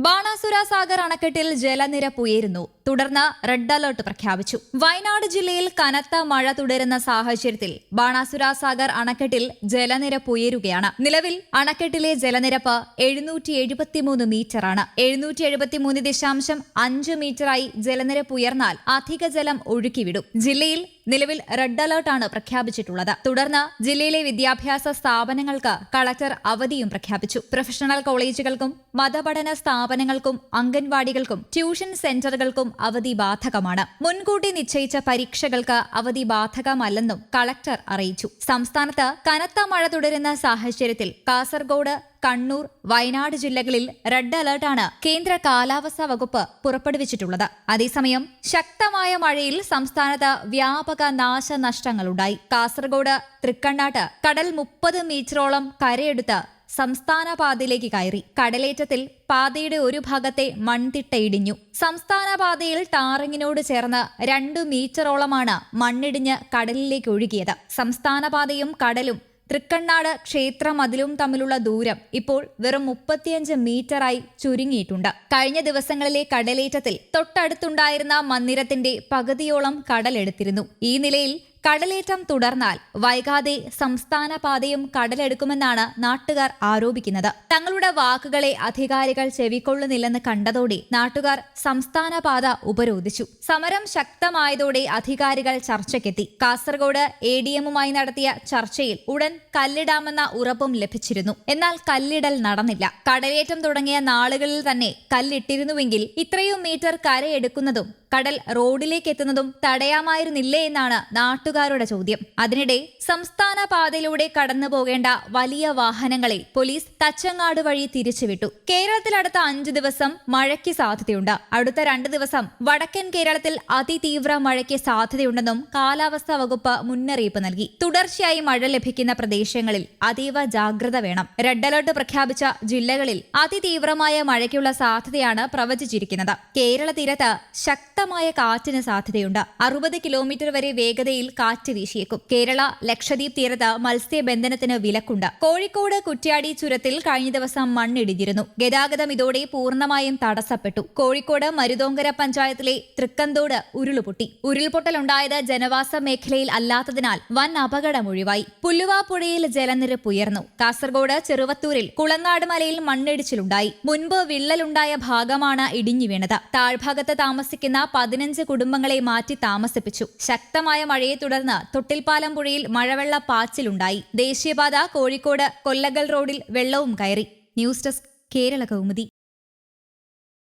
¡Bana! Banasura Sagar അണക്കെട്ടിൽ ജലനിരപ്പ് ഉയരുന്നു. തുടർന്ന് റെഡ് അലർട്ട് പ്രഖ്യാപിച്ചു. വയനാട് ജില്ലയിൽ കനത്ത മഴ തുടരുന്ന സാഹചര്യത്തിൽ ബാണാസുര സാഗർ അണക്കെട്ടിൽ ജലനിരപ്പ് ഉയരുകയാണ്. നിലവിൽ അണക്കെട്ടിലെ ജലനിരപ്പ് എഴുന്നൂറ്റി എഴുപത്തിമൂന്ന് മീറ്ററാണ്. എഴുന്നൂറ്റി എഴുപത്തിമൂന്ന് ദശാംശം അഞ്ച് മീറ്ററായി ജലനിരപ്പ് ഉയർന്നാൽ അധിക ജലം ഒഴുക്കിവിടും. ജില്ലയിൽ നിലവിൽ റെഡ് അലർട്ടാണ് പ്രഖ്യാപിച്ചിട്ടുള്ളത്. തുടർന്ന് ജില്ലയിലെ വിദ്യാഭ്യാസ സ്ഥാപനങ്ങൾക്ക് കളക്ടർ അവധിയും പ്രഖ്യാപിച്ചു. പ്രൊഫഷണൽ കോളേജുകൾക്കും മതപഠന സ്ഥാപനങ്ങൾക്കും അംഗൻവാടികൾക്കും ട്യൂഷൻ സെന്ററുകൾക്കും അവധി ബാധകമാണ്. മുൻകൂട്ടി നിശ്ചയിച്ച പരീക്ഷകൾക്ക് അവധി ബാധകമല്ലെന്നും കളക്ടർ അറിയിച്ചു. സംസ്ഥാനത്ത് കനത്ത മഴ തുടരുന്ന സാഹചര്യത്തിൽ കാസർഗോഡ് കണ്ണൂർ വയനാട് ജില്ലകളിൽ റെഡ് അലർട്ടാണ് കേന്ദ്ര കാലാവസ്ഥാ വകുപ്പ് പുറപ്പെടുവിച്ചിട്ടുള്ളത്. അതേസമയം ശക്തമായ മഴയിൽ സംസ്ഥാനത്ത് വ്യാപക നാശനഷ്ടങ്ങളുണ്ടായി. കാസർഗോഡ് തൃക്കണ്ണാട്ട് കടൽ മുപ്പത് മീറ്ററോളം കരയെടുത്ത് സംസ്ഥാന പാതയിലേക്ക് കയറി. കടലേറ്റത്തിൽ പാതയുടെ ഒരു ഭാഗത്തെ മൺതിട്ട ഇടിഞ്ഞു സംസ്ഥാന പാതയിൽ ടാറിങ്ങിനോട് ചേർന്ന് രണ്ടു മീറ്ററോളമാണ് മണ്ണിടിഞ്ഞ് കടലിലേക്ക് ഒഴുകിയത്. സംസ്ഥാന പാതയും കടലും തൃക്കണ്ണാട് ക്ഷേത്ര മതിലും തമ്മിലുള്ള ദൂരം ഇപ്പോൾ വെറും മുപ്പത്തിയഞ്ച് മീറ്ററായി ചുരുങ്ങിയിട്ടുണ്ട്. കഴിഞ്ഞ ദിവസങ്ങളിലെ കടലേറ്റത്തിൽ തൊട്ടടുത്തുണ്ടായിരുന്ന മന്ദിരത്തിന്റെ പകുതിയോളം കടലെടുത്തിരുന്നു. ഈ നിലയിൽ കടലേറ്റം തുടർന്നാൽ വൈകാതെ സംസ്ഥാന പാതയും കടലെടുക്കുമെന്നാണ് നാട്ടുകാർ ആരോപിക്കുന്നത്. തങ്ങളുടെ വാക്കുകളെ അധികാരികൾ ചെവിക്കൊള്ളുന്നില്ലെന്ന് കണ്ടതോടെ നാട്ടുകാർ സംസ്ഥാന പാത ഉപരോധിച്ചു. സമരം ശക്തമായതോടെ അധികാരികൾ ചർച്ചയ്ക്കെത്തി. കാസർഗോഡ് എ ഡി എമ്മുമായി നടത്തിയ ചർച്ചയിൽ ഉടൻ കല്ലിടാമെന്ന ഉറപ്പും ലഭിച്ചിരുന്നു. എന്നാൽ കല്ലിടൽ നടന്നില്ല. കടലേറ്റം തുടങ്ങിയ നാളുകളിൽ തന്നെ കല്ലിട്ടിരുന്നുവെങ്കിൽ ഇത്രയും മീറ്റർ കരയെടുക്കുന്നതും കടൽ റോഡിലേക്ക് എത്തുന്നതും തടയാമായിരുന്നില്ലേ എന്നാണ് നാട്ടുകാരുടെ ചോദ്യം. അതിനിടെ സംസ്ഥാന പാതയിലൂടെ കടന്നു പോകേണ്ട വലിയ വാഹനങ്ങളെ പോലീസ് തച്ചങ്ങാട് വഴി തിരിച്ചുവിട്ടു. കേരളത്തിൽ അടുത്ത അഞ്ചു ദിവസം മഴയ്ക്ക് സാധ്യതയുണ്ട്. അടുത്ത രണ്ട് ദിവസം വടക്കൻ കേരളത്തിൽ അതിതീവ്ര മഴയ്ക്ക് സാധ്യതയുണ്ടെന്നും കാലാവസ്ഥാ വകുപ്പ് മുന്നറിയിപ്പ് നൽകി. തുടർച്ചയായി മഴ ലഭിക്കുന്ന പ്രദേശങ്ങളിൽ അതീവ ജാഗ്രത വേണം. റെഡ് അലർട്ട് പ്രഖ്യാപിച്ച ജില്ലകളിൽ അതിതീവ്രമായ മഴയ്ക്കുള്ള സാധ്യതയാണ് പ്രവചിച്ചിരിക്കുന്നത്. കേരള തീരത്ത് ശക്തമായ കാറ്റിന് സാധ്യതയുണ്ട്. അറുപത് കിലോമീറ്റർ വരെ വേഗതയിൽ കാറ്റ് വീശിയേക്കും. കേരള ലക്ഷദ്വീപ് തീരത്ത് മത്സ്യബന്ധനത്തിന് വിലക്കുണ്ട്. കോഴിക്കോട് കുറ്റ്യാടി ചുരത്തിൽ കഴിഞ്ഞ ദിവസം മണ്ണിടിഞ്ഞിരുന്നു. ഗതാഗതം ഇതോടെ പൂർണമായും തടസ്സപ്പെട്ടു. കോഴിക്കോട് മരുതോങ്കര പഞ്ചായത്തിലെ തൃക്കന്തോട് ഉരുളുപൊട്ടി. ഉരുൾപൊട്ടലുണ്ടായത് ജനവാസ മേഖലയിൽ അല്ലാത്തതിനാൽ വൻ അപകടം ഒഴിവായി. പുല്ലുവാപ്പുഴയിൽ ജലനിരപ്പ് ഉയർന്നു. കാസർഗോഡ് ചെറുവത്തൂരിൽ കുളങ്ങാട് മലയിൽ മണ്ണിടിച്ചിലുണ്ടായി. മുൻപ് വിള്ളലുണ്ടായ ഭാഗമാണ് ഇടിഞ്ഞു വീണത്. താഴ്ഭാഗത്ത് താമസിക്കുന്ന പതിനഞ്ച് കുടുംബങ്ങളെ മാറ്റി താമസിപ്പിച്ചു. ശക്തമായ മഴയെ തുടർന്ന് തൊട്ടിൽപ്പാലം പുഴയിൽ മഴവെള്ള പാച്ചിലുണ്ടായി. ദേശീയപാത കോഴിക്കോട് കൊല്ലകൽ റോഡിൽ വെള്ളവും കയറി. News desk Kerala Kaumudi.